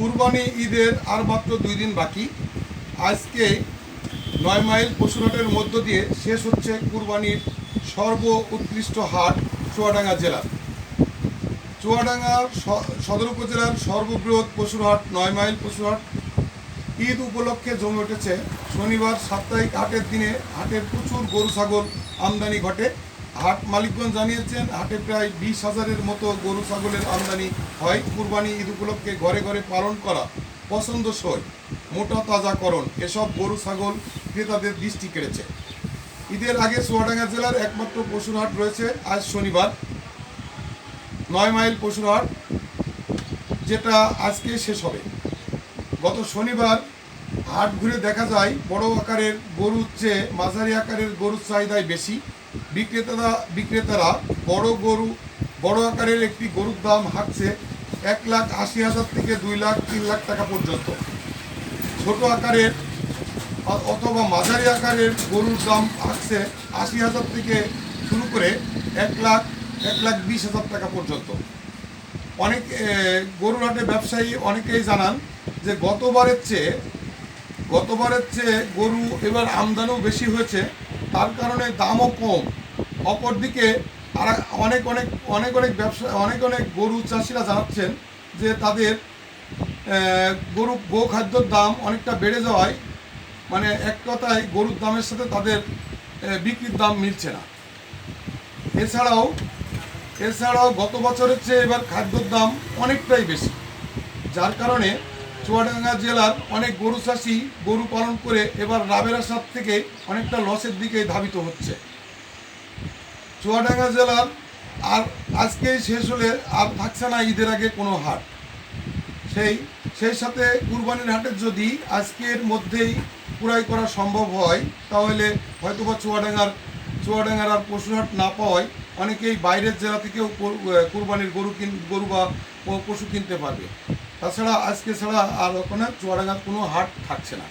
কুরবানি ঈদের আর মাত্র দুই দিন বাকি। আজকে নয় মাইল পশুরহাটের মধ্য দিয়ে শেষ হচ্ছে কুরবানির সর্ব উৎকৃষ্ট হাট চুয়াডাঙ্গা জেলার চুয়াডাঙ্গার স- সদর উপজেলার সর্ববৃহৎ পশুরহাট নয় মাইল পশুরহাট ঈদ উপলক্ষে জমে উঠেছে। শনিবার সাপ্তাহিক হাটের দিনে হাটের প্রচুর গরু, ছাগল আমদানি ঘটে। হাট মালিকগঞ্জ জানিয়েছেন, হাটে প্রায় বিশ হাজারের মতো গরু ছাগলের আমদানি হয়। কুরবানি ঈদ উপলক্ষে ঘরে ঘরে পালন করা পছন্দসই। মোটা তাজাকরণ, এসব গরু ছাগল ক্রেতাদের দৃষ্টি কেড়েছে। ঈদের আগে চুয়াডাঙ্গা জেলার একমাত্র পশুর হাট রয়েছে আজ শনিবার। নয় মাইল পশুর হাট, যেটা আজকে শেষ হবে। গত শনিবার হাট ঘুরে দেখা যায়, বড় আকারের গরুর চেয়ে মাঝারি আকারের গরুর চাহিদাই বেশি। বিক্রেতারা বিক্রেতারা বড় গরু, বড় আকারের একটি গরুর দাম হাঁকছে এক লাখ আশি হাজার থেকে দুই লাখ, তিন লাখ টাকা পর্যন্ত। ছোট আকারের অথবা মাঝারি আকারের গরুর দাম হাঁকছে আশি হাজার থেকে শুরু করে এক লাখ এক লাখ বিশ হাজার টাকা পর্যন্ত। অনেক গরুর হাটে ব্যবসায়ী অনেকেই জানান যে গতবারের চেয়ে গতবারের চেয়ে গরু এবার আমদানিও বেশি হয়েছে, তার কারণে দামও কম। অপরদিকে আর, অনেক অনেক অনেক অনেক ব্যবসা, অনেক অনেক গরু চাষিরা জানাচ্ছেন যে তাদের গরু গো খাদ্যর দাম অনেকটা বেড়ে যাওয়ায় মানে এক কথায় গরুর দামের সাথে তাদের বিক্রির দাম মিলছে না। এছাড়াও এছাড়াও গত বছরের চেয়ে এবার খাদ্যর দাম অনেকটাই বেশি, যার কারণে চুয়াডাঙ্গা জেলার অনেক গরু চাষি গরু পালন করে এবার লাভের আশার থেকে অনেকটা লসের দিকে ধাবিত হচ্ছে। চুয়াডাঙ্গা জেলার আর আজকেই শেষ হলে আর থাকছে না ঈদের আগে কোনো হাট। সেই সেই সাথে কুরবানির হাটের যদি আজকের মধ্যেই পুরাই করা সম্ভব হয়, তাহলে হয়তোবা চুয়াডাঙ্গার চুয়াডাঙ্গার আর পশুহাট না পাওয়ায় অনেকেই বাইরের জেলা থেকেও কুরবানির গরু কিন, গরু বা পশু কিনতে পারবে। তাছাড়া আজকে ছাড়া আর ওখানে চুয়াডাঙ্গার কোনো হাট থাকছে না।